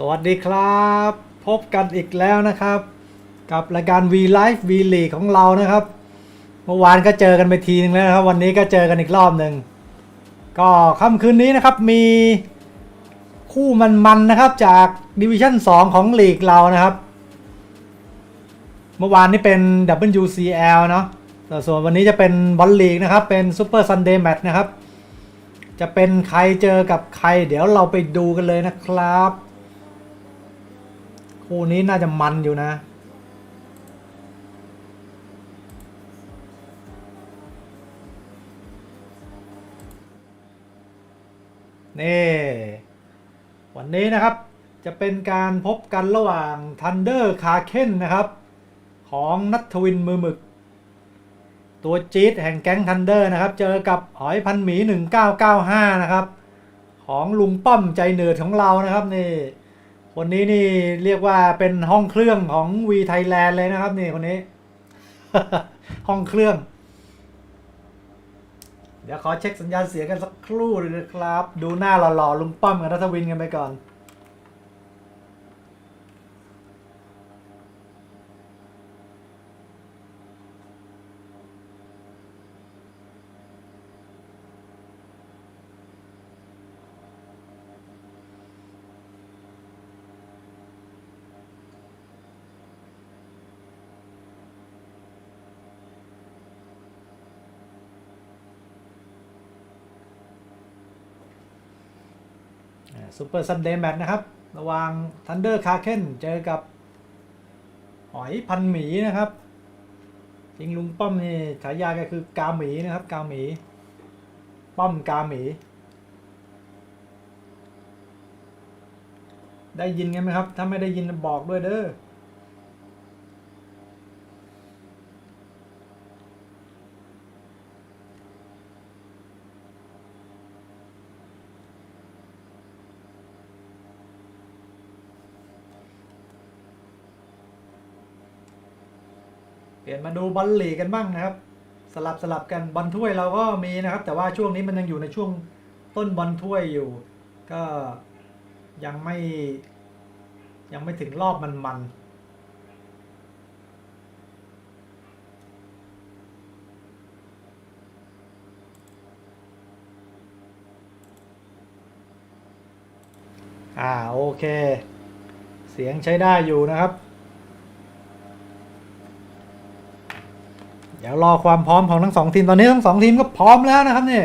สวัสดีครับ พบกันอีกแล้วนะครับ กับรายการ V Live V League ของเรานะครับ เมื่อวานก็เจอกันไปทีนึงแล้วนะครับ วันนี้ก็เจอกันอีกรอบหนึ่งก็ค่ำคืนนี้นะครับมีคู่มันๆนะครับจากดิวิชั่น 2 ของลีกเรานะครับ เมื่อวานนี้เป็น WCL เนาะแต่ส่วนวันนี้จะเป็นบอลลีกนะครับ เป็น Super Sunday Match นะครับ จะเป็นใครเจอกับใคร เดี๋ยวเราไปดูกันเลยนะครับ คู่นี้น่าจะมันอยู่นะนี่วันนี้นะครับจะเป็นการพบกันระหว่าง Thunder k a k e n นะครับ ของนัทวินมือหมึก ตัวจี๊ดแห่งแก๊ง Thunder นะครับ เจอกับหอยพันหมี 1995 นะครับ ของลุงป้อมใจเหนือของเรานะครับนี่ คนนี้นี่เรียกว่าเป็นห้องเครื่องของวีไทยแลนด์เลยนะครับนี่คนนี้ ห้องเครื่อง เดี๋ยวขอเช็คสัญญาณเสียงกันสักครู่เลยนะครับ ดูหน้าหล่อๆลุงป้อมกับรัฐวินกันไปก่อน ซูเปอร์ซันเดย์แมตช์นะครับ ระหว่างทันเดอร์คาเคนเจอกับหอยพันหมีนะครับจริงลุงป้อมนี่ฉายาแกคือกาหมีนะครับ กาหมี ป้อมกาหมี ได้ยินกันไหมครับ ถ้าไม่ได้ยินบอกด้วยเด้อ มาดูบอลลีกกันบ้างนะครับ สลับสลับกันบอลถ้วยเราก็มีนะครับ แต่ว่าช่วงนี้มันยังอยู่ในช่วงต้นบอลถ้วยอยู่ ก็ยังไม่ยังไม่ถึงรอบมันมันอ่าโอเค เสียงใช้ได้อยู่นะครับ ดี๋ยวรอความพร้อมของทั้งสองทีมตอนนี้ทั้งสองทีมก็พร้อมแล้วนะครับนี่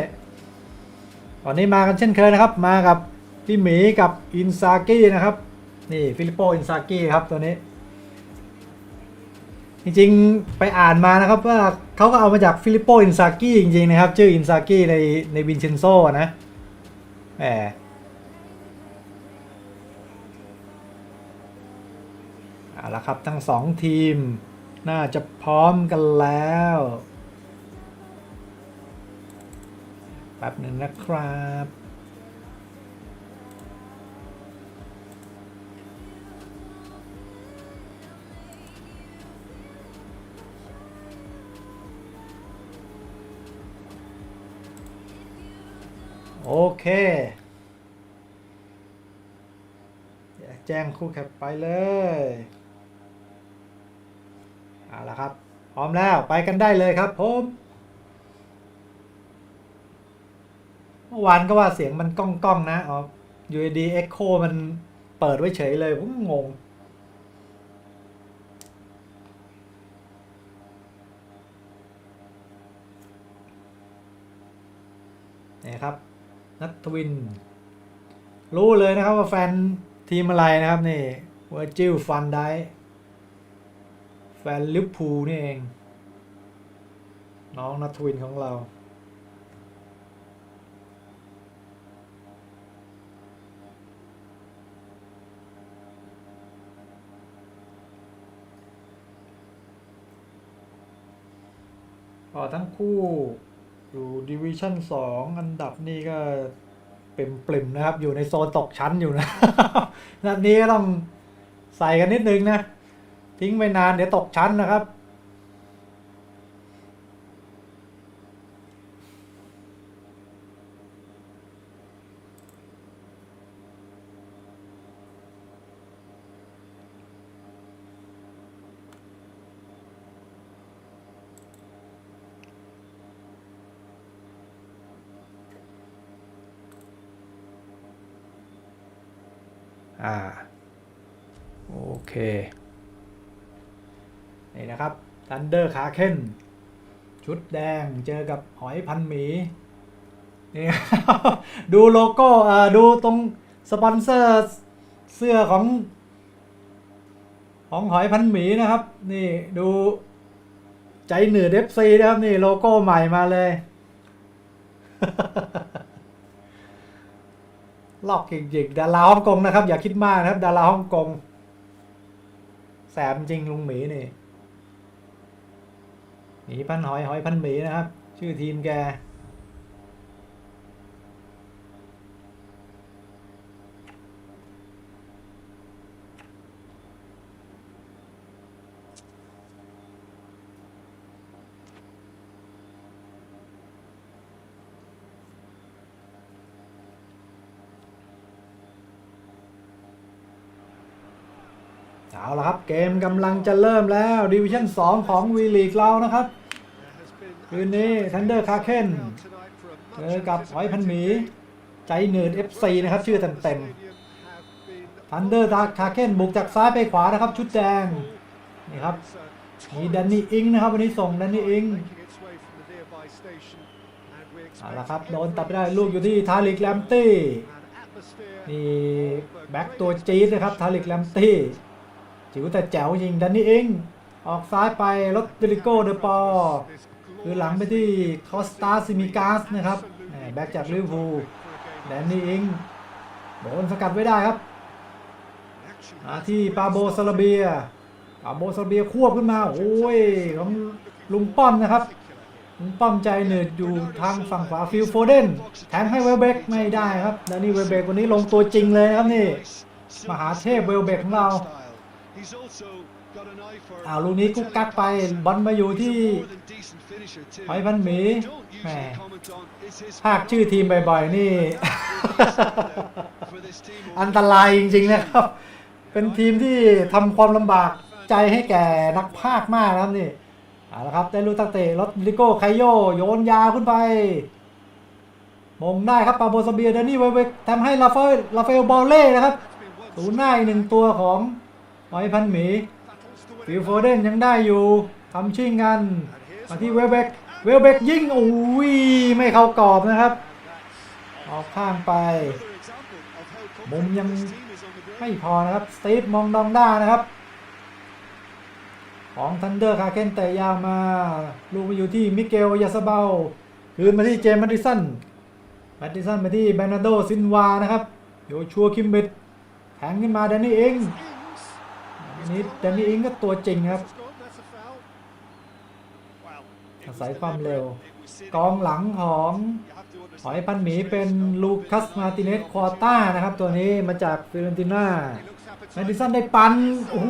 ตอนนี้มากันเช่นเคยนะครับ มากับพี่หมีกับอินซากินะครับนี่ฟิลิปโปอินซากิครับตัวนี้ จริงๆไปอ่านมานะครับว่าเขาก็เอามาจากฟิลิปโปอินซากิจริงๆนะครับ ชื่ออินซากิในในวินเชนโซนะแหมเอาละครับทั้งสองทีม น่าจะพร้อมกันแล้ว แป๊บหนึ่งนะครับ โอเคเดี๋ยวแจ้งคู่แคปไปเลย เอาละครับ พร้อมแล้วไปกันได้เลยครับผมเมื่อวานก็ว่าเสียงมันก้องก้องนะอ๋อ UAD Echo มันเปิดไว้เฉยเลยผมงง นี่ครับ นัทวิน รู้เลยนะครับว่าแฟนทีมอะไรนะครับนี่เวอร์จิลฟันไดแฟนลิเวอร์พูลนี่เอง น้องนัทวินของเรา ก็ทั้งคู่อยู่ดิวิชั่นสองอันดับนี่ก็เปริมปริมนะครับ อยู่ในโซนตกชั้นอยู่นะ นัดนี้ก็ต้องใส่กันนิดนึงนะ ทิ้งไม่นานเดี๋ยวตกชั้นนะครับ อ่า โอเค นี่นะครับ Thunder Kraken ชุดแดงเจอกับหอยพันหมีนี่ดูโลโก้อ่าดูตรงสปอนเซอร์เสื้อของ ของหอยพันหมีนะครับ นี่ดูใจเหนือเดฟซีนะครับ นี่โลโก้ใหม่มาเลยลอกจริงๆดาราฮ่องกงนะครับ อย่าคิดมากนะครับ ดาราฮ่องกงแสบจริงลุงหมีนี่ หนีพันหอยหอยพันหมีนะครับ ชื่อทีมแก เอาละครับ เกมกำลังจะเริ่มแล้วดิวิชั่น 2 ของวีลีกเรานะครับ คืนนี้ Thunder Kraken เจอกับหอยพันหมี ใจเหนืด FC นะครับ ชื่อเต็มๆ Thunder Kraken บุกจากซ้ายไปขวานะครับ ชุดแดง นี่ครับ มีแดนนี่อิงนะครับ วันนี้ส่งแดนนี่อิงเอาละครับ โดนตัดไปได้ลูกอยู่ที่ทาริกแลมตี้นี่แบ็กตัวจี๊ดนะครับทาริกแลมตี้ จิ๋วแต่แจ๋วยิงดันนี่เองออกซ้ายไปรถเดลิโก้เดอปอคือหลังไปที่คอสตาซิมิกาสนะครับแบ็กจากลิเวอร์พูลแดนนี่เองโดนสกัดไว้ได้ครับมาที่ปาโบซาลาเบียปาโบซาลาเบียควบขึ้นมาโอ้ยของลุงป้อมนะครับลุงป้อมใจเหนืดอยู่ทางฝั่งขวาฟิลโฟเดนแทงให้เวลเบกไม่ได้ครับแดนนี่เวลเบกวันนี้ลงตัวจริงเลยครับนี่ มหาเทพเวลเบกของเรา อ้าวลูกนี้กุ๊กกักไปบอลมาอยู่ที่หอยพันหมีแหมภาคชื่อทีมบ่อยๆนี่ อันตรายจริงๆนะครับ เป็นทีมที่ทำความลำบากใจให้แก่นักภาคมากนะครับนี่เอาละครับได้ลูกตั้งเตะรถลิโก้ไคโยโยนยาวขึ้นไป มงได้ครับปาโบซาเบียเดนนี่เวเวกทำให้ลาเฟลลาเฟลบอลเล่นะครับศูนย์หน้าอีกหนึ่งตัวของ หอยพันหมีฟิลโฟเดนยังได้อยู่ทำชิงกันมาที่เวลเบกเวลเบกยิงโอ้ยไม่เข้ากรอบนะครับ ออกข้างไป มุมยังไม่พอนะครับ สตีฟมองดองด้านะครับ ของทันเดอร์คาเคนเตะยาวมา ลูกไปอยู่ที่มิเกลยาสเบาคืนมาที่เจมส์แมดิสันแมดิสันมาที่เบนาโดซินวานะครับโยชัวคิมเบตแทงขึ้นมาแดนนี่เอง อันนี้แดนนี่อิงก็ตัวจริงครับ อาศัยความเร็ว กองหลังของหอยพันหมีเป็นลูคัสมาติเนสควอต้านะครับ ตัวนี้มาจากฟิเรนติน่าแมดิสันได้ปันโอ้โห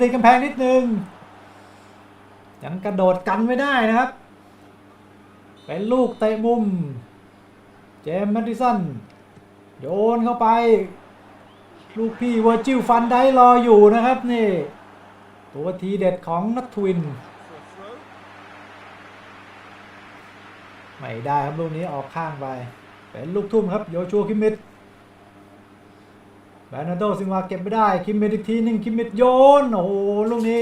ตีกำแพงนิดนึง ยังกระโดดกันไม่ได้นะครับ เป็นลูกเตะมุม เจมส์แมดิสันโยนเข้าไป ลูกพี่วอร์จิลฟันได้รออยู่นะครับนี่ ตัวทีเด็ดของนัททวิน ไม่ได้ครับลูกนี้ออกข้างไป เป็นลูกทุ่มครับโยชัวคิมมิดแบรนาโดซินวาเก็บไม่ได้ คิมมิดอีกทีหนึ่งคิมมิดโยน โอ้โหลูกนี้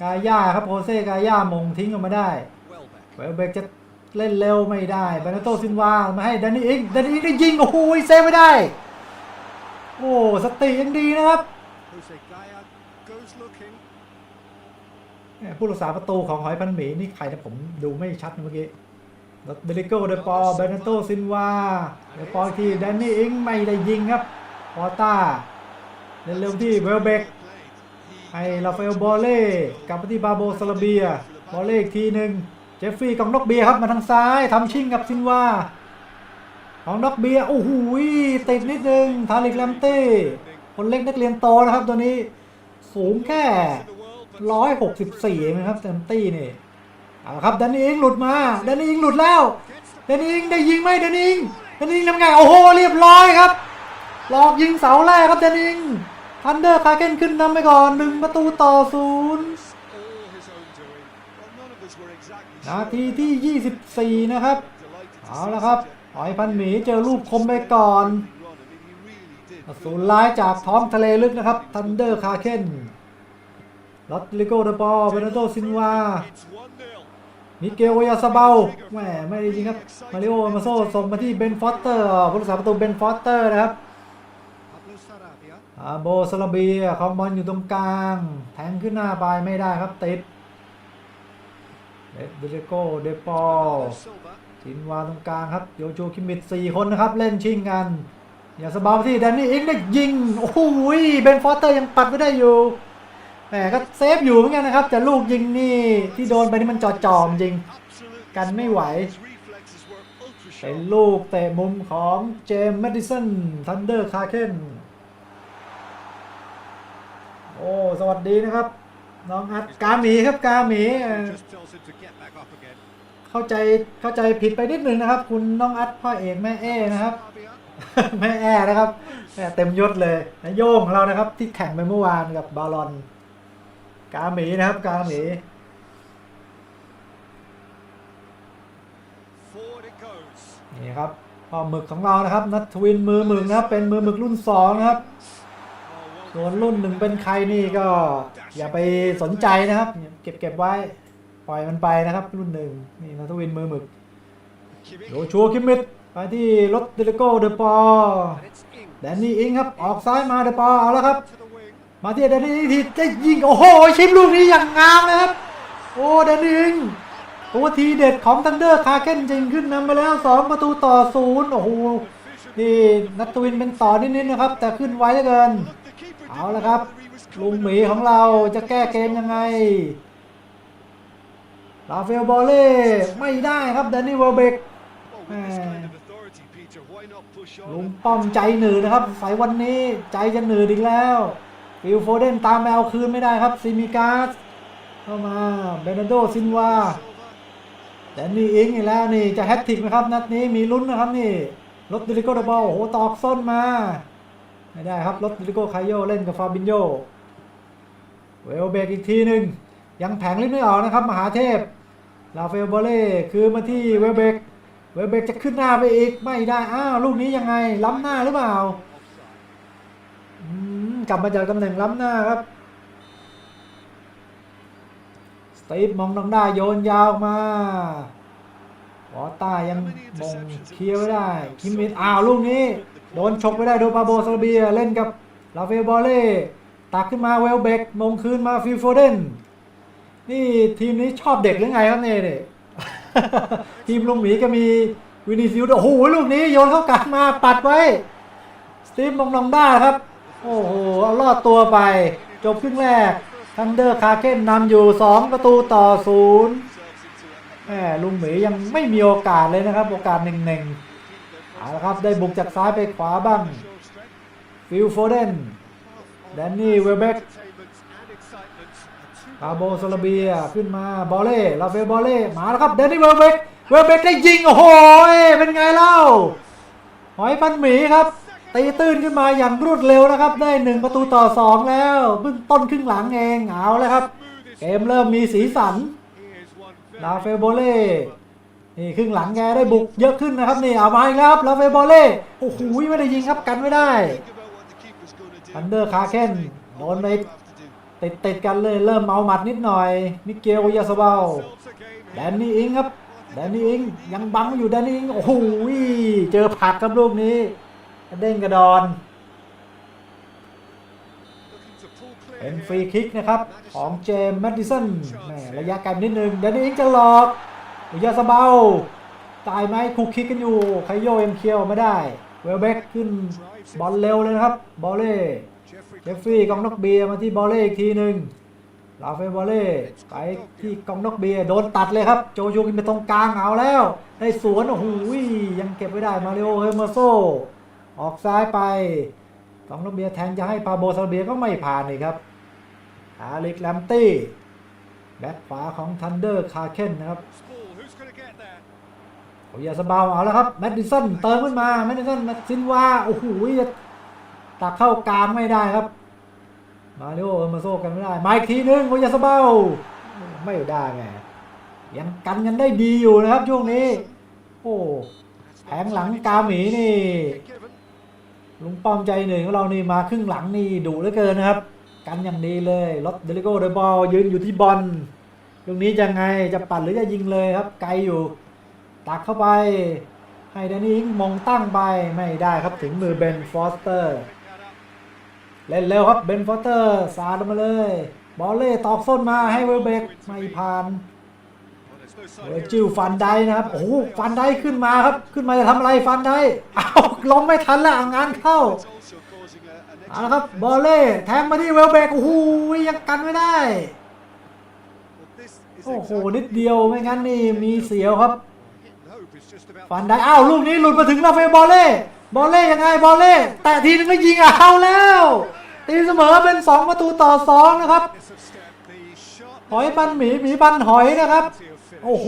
กาย่าครับโฮเซกาย่ามงทิ้งออกมาได้เวลเบกจะเล่นเร็วไม่ได้แบรนาโดซินวามาให้แดนนี่อิงแดนนี่อิงได้ยิงโอ้โหเซฟไม่ได้ โอ้สติยังดีนะครับผู้รักษาประตูของหอยพันหมีนี่ใครนะผมดูไม่ชัดเมื่อกี้รเบลิโกเดปอเบรนโตซินวาเดปอที่แดนนี่อิงไม่ได้ยิงครับปอต้าเร็วๆที่เวลเบกให้ราฟาเอลบอเล่กลับไปที่บาโบซาลาเบียบอเล่อีกทีหนึ่งเจฟฟี่กองนกเบียครับมาทางซ้ายทำชิ่งกับซินวา ของนกเบียร์โอ้โหติดนิดนึงทาริกแลมเต้คนเล็กนักเรียนโตนะครับตัวนี้สูงแค่ร้อยหกสิบสี่นะครับเซมตี้นี่เอาครับแดนนี่อิงหลุดมาแดนนี่อิงหลุดแล้วแดนนี่อิงได้ยิงไหมแดนนี่อิงแดนนี่อิงทำไงโอ้โหเรียบร้อยครับหลอกยิงเสาแรกครับแดนนี่อิงทันเดอร์คาเกนขึ้นนำไปก่อนหนึ่งประตูต่อศูนย์นาทีที่ 24 นะครับ เอาละครับ หอยพันหมีเจอลูกคมไปก่อนอสูรร้ายจากท้องทะเลลึกนะครับทันเดอร์คาเคนลอตลิโกเดบอเบนโดซินวามิเกลวายาซาเบาแหมไม่ได้จริงครับ มาริโอมาโซส่งมาที่เบนฟอสเตอร์ผู้รักษาประตูเบนฟอสเตอร์นะครับอาโบสลาเบียคอมบอลอยู่ตรงกลาง แทงขึ้นหน้าไปไม่ได้ครับติดเดเดโกเดปอ ลชินวาตรงกลางครับโยโจคิมมิดสี่คนนะครับ เล่นชิงกัน อย่าสบายที่แดนนี่อิงได้ยิง โอ้โหเบนฟอสเตอร์ยังปัดไม่ได้อยู่แหมก็เซฟอยู่เหมือนกันนะครับ แต่ลูกยิงนี่ที่โดนไปนี่มันจอดจอมจริง กันไม่ไหวเป็นลูกเตะมุมของเจมส์แมดดิสันทันเดอร์คาเคนโอ้ สวัสดีนะครับ น้องอัดกาหมีครับกาหมี เข้าใจเข้าใจผิดไปนิดนึงนะครับ คุณน้องอัดพ่อเอกแม่เอนะครับ แม่แอนะครับแม่เต็มยศเลยนายโย่งของเรานะครับ ที่แข่งไปเมื่อวานกับบาลอน กาหมีนะครับ กาหมีนี่ครับปลาหมึกของเรานะครับ นัทวินมือหมึกนะครับเป็นมือหมึกรุ่นสองนะครับส่วนรุ่นหนึ่งเป็นใครนี่ก็อย่าไปสนใจนะครับ เก็บเก็บไว้ ปล่อยมันไปนะครับรุ่นหนึ่งนี่นัทวินมือหมึกโยชัวคิมมิดไปที่รถเดลิโก้เดปอแดนนี่อิงครับ ออกซ้ายมาเดปอเอาแล้วครับ มาที่แดนนี่อิงทีจะยิงโอ้โหชิปลูกนี้อย่างงามเลยครับ โอ้แดนนี่อิงตัวทีเด็ดของทันเดอร์คาเคนจริงขึ้นนำมาแล้ว 2 ประตูต่อศูนย์โอ้โหนี่นัทวินเป็นต่อนิดๆนะครับ แต่ขึ้นไวเหลือเกิน เอาละครับลุงหมีของเราจะแก้เกมยังไง ลาเฟลบอลเล่ไม่ได้ครับแดนนี่เวลเบกลุงป้อมใจหนืดนะครับสายวันนี้ใจจะหนืดอีกแล้วฟิลโฟเดนตามแมวคืนไม่ได้ครับซิมิกาสเข้ามาเบรนโดซินวาแต่นี่เองอีกแล้วนี่จะแฮตทริกนะครับนัดนี้มีลุ้นนะครับนี่รถดิลิโกเดบอลโอ้โหตอกส้นมาไม่ได้ครับรถดิลิโกไคโยเล่นกับฟาบินโยเวลเบกอีกทีหนึ่ง ยังแผงลิ้นไม่ออกนะครับ มหาเทพลาเฟลโบเล่คือมาที่เวลเบกเวลเบกจะขึ้นหน้าไปอีกไม่ได้อ้าวลูกนี้ยังไง ล้ำหน้าหรือเปล่าอืมกลับมาจากตำแหน่งล้ำหน้าครับสตีฟมองน้องได้โยนยาวมาวอต้ายังมงเคลียร์ไม่ได้ คิมมิดอ้าวลูกนี้ โดนฉกไม่ได้โดนปาโบซาลาเบียเล่นกับลาเฟลบอเล่ตักขึ้นมาเวลเบกมงคืนมาฟิลโฟเดน นี่ทีมนี้ชอบเด็กหรือไงครับเนี่ยเนี่ยทีมลุงหมีก็มีวินิซิวส์ด้วยโอ้โหลูกนี้โยนเข้ากลางมาปัดไว้สตีฟมองนองด้าครับ โอ้โหเอาลอดตัวไป จบครึ่งแรกทันเดอร์คาเคนนำอยู่ 2 ประตูต่อศูนย์แหมลุงหมียังไม่มีโอกาสเลยนะครับ โอกาสหนึ่งหนึ่งเอาละครับได้บุกจากซ้ายไปขวาบ้างฟิลโฟเดนแดนนี่เวลเบก ปาโบโซลาเบียขึ้นมาบอลเล่ลาเฟบอลเล่มาแล้วครับเดนนี่เวลเบกเวลเบกได้ยิงโอ้โหเป็นไงเล่าหอยปันหมีครับตีตื้นขึ้นมาอย่างรวดเร็วนะครับ ได้หนึ่งประตูต่อสองแล้วเพิ่งต้นครึ่งหลังเองเอาแล้วครับ เกมเริ่มมีสีสันลาเฟลโบเล่นี่ครึ่งหลังแกได้บุกเยอะขึ้นนะครับนี่เอามาอีกแล้วครับลาเฟลโบเล่โอ้โหไม่ได้ยิงครับกันไม่ได้อันเดอร์คาเคนโดนไป ติดติดๆกันเลยเริ่มเมาหมัดนิดหน่อย มิเกลยาสเบาแดนนี่อิงครับแดนนี่อิงยังบังอยู่แดนนี่อิงโอ้โหเจอผักครับลูกนี้เด้งกระดอน เป็นฟรีคิกนะครับ ของเจมส์แมดดิสันแหมระยะไกลนิดนึงแดนนี่อิงจะหลอกยาสเบาตายไหมคุกคิกกันอยู่ไคโยเอ็มเคียวไม่ได้ เวลเบกขึ้นบอลเร็วเลยนะครับ บอลเล่ เจฟฟรีย์กองนกเบียร์มาที่บอลเล่อีกทีหนึ่งลาเฟบอลเล่ไปที่กองนกเบียร์โดนตัดเลยครับ โจยูกินไปตรงกลางเอาแล้วได้สวนโอ้โหยังเก็บไม่ได้มาริโอเฮเมอร์โซออกซ้ายไปกองนกเบียร์แทงจะให้ปาโบซาเบียก็ไม่ผ่านอีกครับอาลิกแลมตี้แบ็คขวาของทันเดอร์คาเคนนะครับโอ้ยาสบาวเอาแล้วครับแมดดิสันเติมขึ้นมาแมดดิสันซินวาโอ้โหจะ ตักเข้ากลางไม่ได้ครับ มาริโอมาโซกันไม่ได้มาอีกทีนึงโอยาสเบาไม่ได้ไงยังกันกันได้ดีอยู่นะครับช่วงนี้ โอ้แผงหลังกาหมีนี่ ลุงป้อมใจหนึ่งของเรานี่มาครึ่งหลังนี่ดุเหลือเกินนะครับ กันอย่างดีเลยรถเดลิโก้เดบอลยืนอยู่ที่บอลตรงนี้จะไงจะปัดหรือจะยิงเลยครับ ไกลอยู่ ตักเข้าไป ให้แดนนี่อิงมงตั้งไปไม่ได้ครับถึงมือเบนฟอสเตอร์ เล่นเร็วครับเบนฟอสเตอร์สาดลงมาเลย บอลเล่ตอกส้นมาให้เวลเบกไม่ผ่านเวอร์จิลฟันได้นะครับโอ้ฟันได้ขึ้นมาครับ ขึ้นมาจะทำอะไรฟันได้เอาลงไม่ทันแล้วงานเข้าเอาละครับบอลเล่แทงมาที่เวลเบกโอ้โหยังกันไม่ได้โอ้โหนิดเดียวไม่งั้นนี่มีเสียวครับ ฟันได้อ้าวลูกนี้หลุดมาถึงราเอลบอลเล่บอลเล่ยังไงบอลเล่แตะทีนึงก็ยิงเอาแล้ว ตีเสมอเป็น 2 ประตูต่อ 2 นะครับ หอยปันหมีหมีปันหอยนะครับ โอ้โห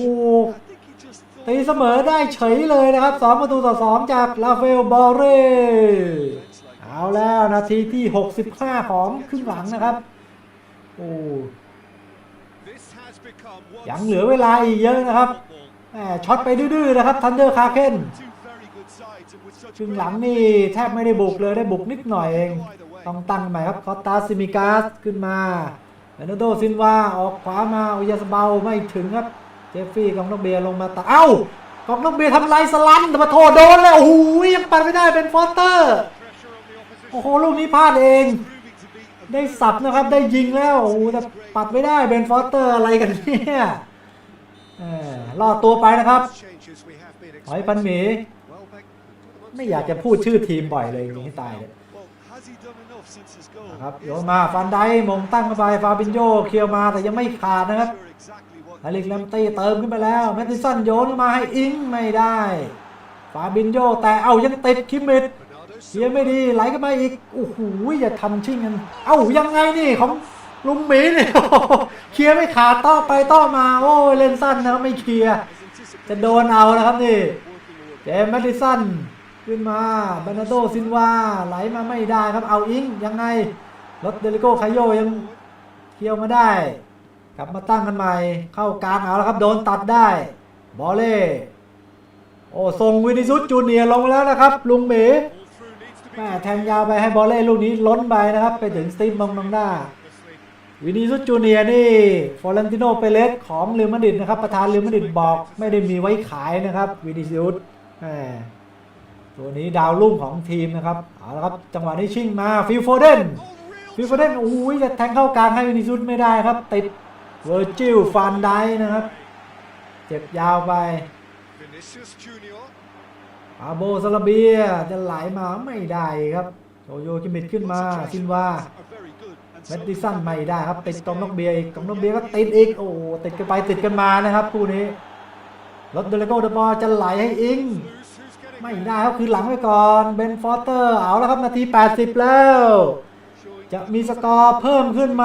ตีเสมอได้เฉยเลยนะครับ 2 ประตูต่อ 2 จากราฟาเอลบอลเล่เอาแล้วนาทีที่ 65 ของครึ่งหลังนะครับ โอ้ยังเหลือเวลาอีกเยอะนะครับแหมช็อตไปดื้อๆนะครับทันเดอร์คาเคนครึ่งหลังนี่แทบไม่ได้บุกเลยได้บุกนิดหน่อยเอง ต้องตั้งใหม่ครับคอตาซิมิกาสขึ้นมาเบนโดซินวาออกขวามาอุยาสเบาไม่ถึงครับ เจฟฟี่กองนกเบียลงมาตาเอ้ากองนกเบียทำลายสลันแต่มาโทษโดนแล้วโอ้โหยังปัดไม่ได้เป็นฟอสเตอร์โอ้โหลูกนี้พลาดเอง ได้สับนะครับได้ยิงแล้วโอ้โหแต่ปัดไม่ได้เบนฟอสเตอร์อะไรกันเนี่ยเออรอตัวไปนะครับหอยปันหมี ไม่อยากจะพูดชื่อทีมบ่อยเลยจริงๆให้ตายเลย นะครับโยนมาฟันได้มงตั้งเข้าไปฟาบินโยเคียวมาแต่ยังไม่ขาดนะครับอลิกแลมตี้เติมขึ้นไปแล้วแมตติสันโยนมาให้อิงไม่ได้ฟาบินโยแต่เอายังติดคิมมิดเคียไม่ดีไหลกันมาอีกโอ้โหอย่าทำชิ่งกัน เอ้ายังไงนี่ของลุงหมีเนี่ยเคลียร์ไม่ขาดต้อไปต้อมา โอ้ยเล่นสั้นนะไม่เคลียร์จะโดนเอานะครับนี่เจมส์แมตติสัน ขึ้นมาบานาโดซินวาไหลมาไม่ได้ครับเอาอิงยังไงรถเดลิโก้ไคโยยังเคี่ยวมาได้กลับมาตั้งกันใหม่เข้ากลางเอาแล้วครับโดนตัดได้ บอลเล่โอ้ส่งวินิซุสจูเนียลงแล้วนะครับ ลุงเมแม่แทงยาวไปให้บอลเล่ลูกนี้ล้นไปนะครับ ไปถึงสตีมมองนองด้าวินิซุสจูเนียนี่ฟอร์เรนติโนเปเลสของเรอัลมาดริดนะครับ ประธานเรอัลมาดริดบอกไม่ได้มีไว้ขายนะครับ วินิซุสแหม ตัวนี้ดาวรุ่งของทีมนะครับเอาละครับจังหวะนี้ชิงมาฟิลโฟเดนฟิลโฟเดนโอ้ยจะแทงเข้ากลางให้วินิซุสไม่ได้ครับ ติดเวอร์จิลฟันไดนะครับ เจ็บยาวไปอาโบซาลาเบียจะไหลมาไม่ได้ครับโยโยคิมิดขึ้นมาซินวาเมดดิสันไม่ได้ครับ ติดกองนกเบียร์อีกกองนกเบียร์ก็ติดอีกโอ้ติดกันไปติดกันมานะครับคู่นี้รถเดลโกเดบอลจะไหลให้อิง ไม่ได้ครับคือหลังไว้ก่อนเบนฟอสเตอร์เอาแล้วครับนาที 80 แล้ว จะมีสกอร์เพิ่มขึ้นไหม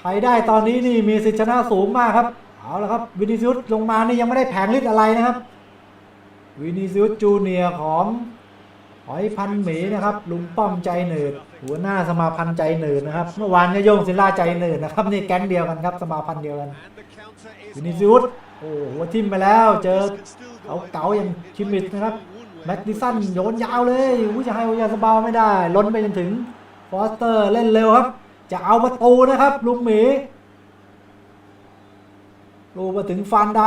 ใครได้ตอนนี้นี่มีสิทธิชนะสูงมากครับ เอาแล้วครับวินิซิอุสลงมานี่ยังไม่ได้แผงฤทธิ์อะไรนะครับ วินิซิอุสจูเนียของหอยพันหมีนะครับ ลุงป้อมใจหนืดหัวหน้าสมาพันธ์ใจหนืดนะครับ เมื่อวานก็โยงศิลาใจหนืดนะครับ นี่แก๊งเดียวกันครับ สมาพันธ์เดียวกันวินิซิอุส โอ้หัวทิมไปแล้ว เจอเอาเก๋าอย่างคิมมิดนะครับ แม็กดิสันโยนยาวเลยอู้จะให้โอยาสบาไม่ได้ ล้นไปจนถึง ฟอสเตอร์เล่นเร็วครับ จะเอาประตูนะครับ ลุงหมีลูมาถึงฟันได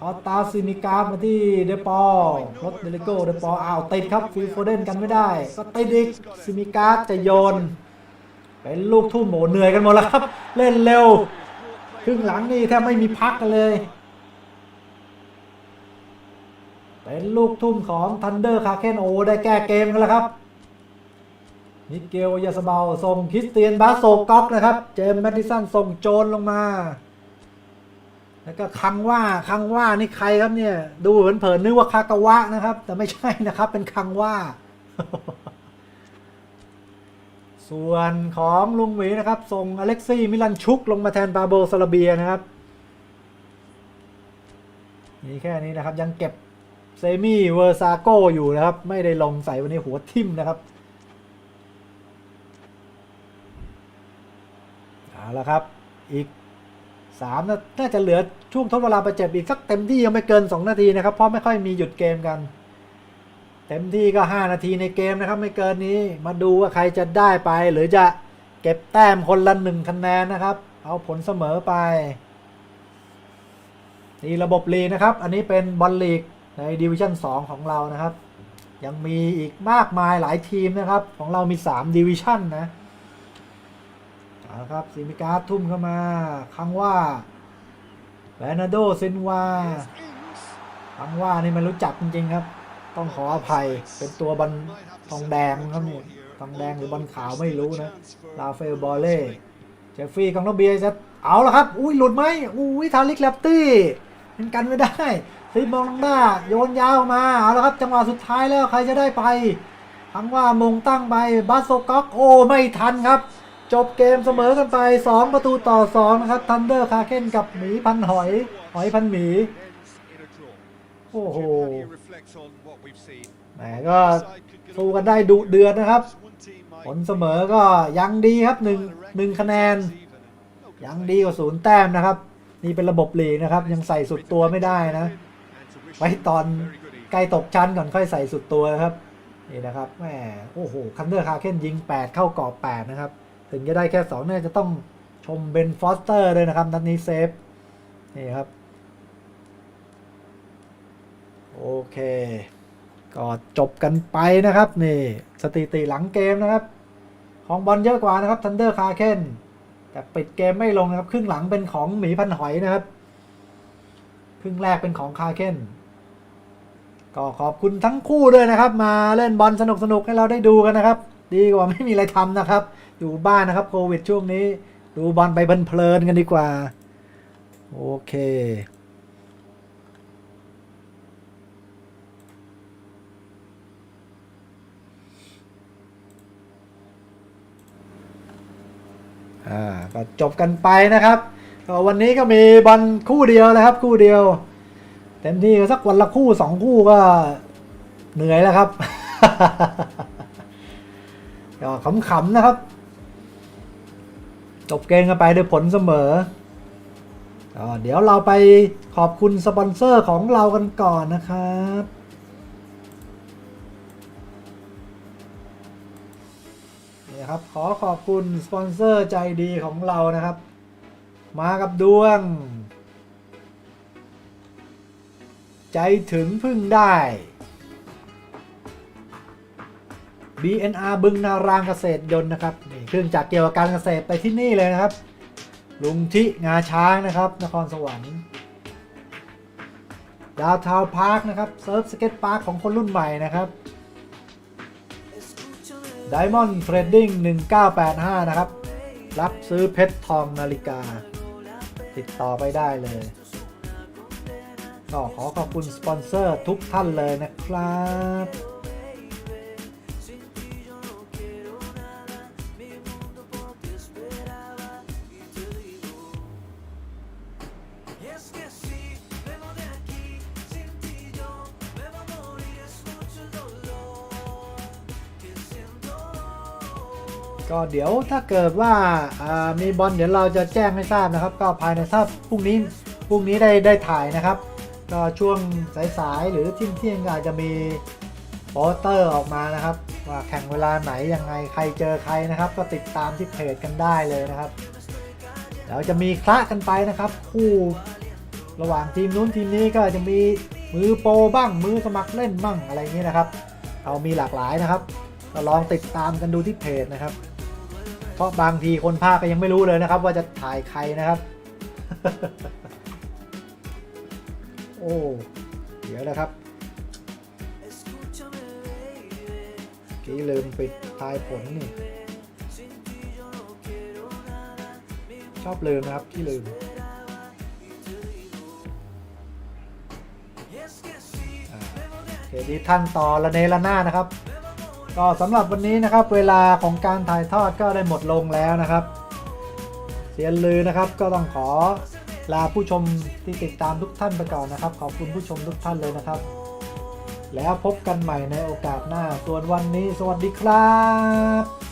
พอตาซินิกามาที่เดปอรถเดลิโก้เดปออ้าวติดครับฟิลโฟเดนกันไม่ได้ ก็ติดอีกซินิกาจะโยน เป็นลูกทุ่มโหเหนื่อยกันหมดแล้วครับ เล่นเร็ว ครึ่งหลังนี่แทบไม่มีพักกันเลย เป็นลูกทุ่มของทันเดอร์คาเคนโอได้แก้เกมกันแล้วครับ นิเกลยาสเบาส่งคริสเตียนบาโซก๊อกนะครับ เจมส์แมดิสันส่งโจนลงมา แล้วก็คังว่าคังว่านี่ใครครับเนี่ย ดูเผินๆนึกว่าคากาวะนะครับ แต่ไม่ใช่นะครับเป็นคังว่า ส่วนของลุงหวีนะครับ ส่งอเล็กซี่มิลันชุกลงมาแทนบาโบซาลาเบียนะครับนี่แค่นี้นะครับยังเก็บ เซมี่เวอร์ซาโกอยู่นะครับ ไม่ได้ลงใส่วันนี้หัวทิ่มนะครับเอาละครับ อีกสามน่าจะเหลือช่วงทดเวลาประเจ็บอีกสักเต็มที่ยังไม่เกิน 2 นาทีนะครับ เพราะไม่ค่อยมีหยุดเกมกัน เต็มที่ก็ 5 นาทีในเกมนะครับ ไม่เกินนี้มาดูว่าใครจะได้ไป หรือจะเก็บแต้มคนละหนึ่งคะแนนนะครับ เอาผลเสมอไปนี่ระบบลีนะครับ อันนี้เป็นบอลลีก ในดิวิชั่น2ของเรานะครับ ยังมีอีกมากมายหลายทีมนะครับ ของเรามี3ดิวิชั่นนะเอาละครับซิมิการ์ทุ่มเข้ามาคังว่าแบรนาโดเซนวาคังว่านี่มันรู้จักจริงๆครับ ต้องขออภัยเป็นตัวบอลทองแดงครับนี่ทองแดงหรือบอลขาวไม่รู้นะลาเฟลบอลเล่เจฟฟี่ของโนเบียจะเอาละครับ อุ้ยหลุดไหมอุ้ยทาริกแลปตี้เป็นกันไม่ได้ซีมองลงหน้า โยนยาวมาเอาละครับ จังหวะสุดท้ายแล้วใครจะได้ไปทั้งว่ามงตั้งไปบาสโซก๊อกโอ้ไม่ทันครับ จบเกมเสมอกันไป 2 ประตูต่อ2นะครับทันเดอร์คาเคนกับหมีพันหอย หอยพันหมี โอ้โหแหมก็สู้กันได้ดุเดือดนะครับ ผลเสมอก็ยังดีครับหนึ่งหนึ่งคะแนน ยังดีกว่าศูนย์แต้มนะครับ นี่เป็นระบบลีกนะครับ ยังใส่สุดตัวไม่ได้นะ ไว้ตอนใกล้ตกชั้นก่อนค่อยใส่สุดตัวนะครับ นี่นะครับแหมโอ้โหคันเดอร์คาเคนยิง 8 เข้ากรอบ8นะครับ ถึงจะได้แค่2เนี่ยจะต้องชมเบนฟอสเตอร์ด้วยนะครับนัดนี้เซฟนี่ครับ โอเค ก็จบกันไปนะครับ นี่สถิติหลังเกมนะครับ ของบอลเยอะกว่านะครับทันเดอร์คาเคนแต่ปิดเกมไม่ลงนะครับ ครึ่งหลังเป็นของหมีพันหอยนะครับ ครึ่งแรกเป็นของคาเคน ก็ขอบคุณทั้งคู่ด้วยนะครับ มาเล่นบอลสนุกๆให้เราได้ดูกันนะครับ ดีกว่าไม่มีอะไรทำนะครับ อยู่บ้านนะครับโควิดช่วงนี้ ดูบอลไปเพลินๆกันดีกว่า โอเคอ่าก็จบกันไปนะครับวันนี้ก็มีบอลคู่เดียวนะครับ คู่เดียว เต็มที่ก็สักวันละคู่สองคู่ก็เหนื่อยแล้วครับก็ขำๆนะครับ จบเกมกันไปด้วยผลเสมอก็เดี๋ยวเราไปขอบคุณสปอนเซอร์ของเรากันก่อนนะครับนี่ครับ ขอขอบคุณสปอนเซอร์ใจดีของเรานะครับ มากับดวง ใจถึงพึ่งได้ BNR บึงนารางเกษตรยนต์นะครับนี่เครื่องจักรเกี่ยวกับการเกษตรไปที่นี่เลยนะครับ ลุงทิงาช้างนะครับ นครสวรรค์ดาวทาวพาร์คนะครับเซิร์ฟสเก็ตพาร์คของคนรุ่นใหม่นะครับ Diamond Trading 1985 นะครับ รับซื้อเพชรทองนาฬิกา ติดต่อไปได้เลย ก็ขอขอบคุณสปอนเซอร์ทุกท่านเลยนะครับก็เดี๋ยวถ้าเกิดว่าอ่ามีบอลเดี๋ยวเราจะแจ้งให้ทราบนะครับ ก็ภายในถ้าพรุ่งนี้พรุ่งนี้ได้ได้ถ่ายนะครับ ก็ช่วงสายๆหรือเที่ยงเที่ยงๆอาจจะมีโปสเตอร์ออกมานะครับ ว่าแข่งเวลาไหนยังไงใครเจอใครนะครับ ก็ติดตามที่เพจกันได้เลยนะครับเดี๋ยวจะมีคละกันไปนะครับ คู่ระหว่างทีมนู้นทีมนี้ก็จะมีมือโปรบ้างมือสมัครเล่นบ้างอะไรอย่างนี้นะครับเรามีหลากหลายนะครับก็ลองติดตามกันดูที่เพจนะครับ เพราะบางทีคนภาคก็ยังไม่รู้เลยนะครับ ว่าจะถ่ายใครนะครับ โอ้เดี๋ยวนะครับกี้ลืมปิดทายผลนี่ ชอบลืมนะครับที่ลืม y es que si อ่า me voy de โอเคที่ท่านต่อระเนระหน้านะครับ ก็สำหรับวันนี้นะครับ เวลาของการถ่ายทอดก็ได้หมดลงแล้วนะครับเสียนลือนะครับก็ต้องขอ ลาผู้ชมที่ติดตามทุกท่านไปก่อนนะครับ ขอบคุณผู้ชมทุกท่านเลยนะครับ แล้วพบกันใหม่ในโอกาสหน้า ส่วนวันนี้สวัสดีครับ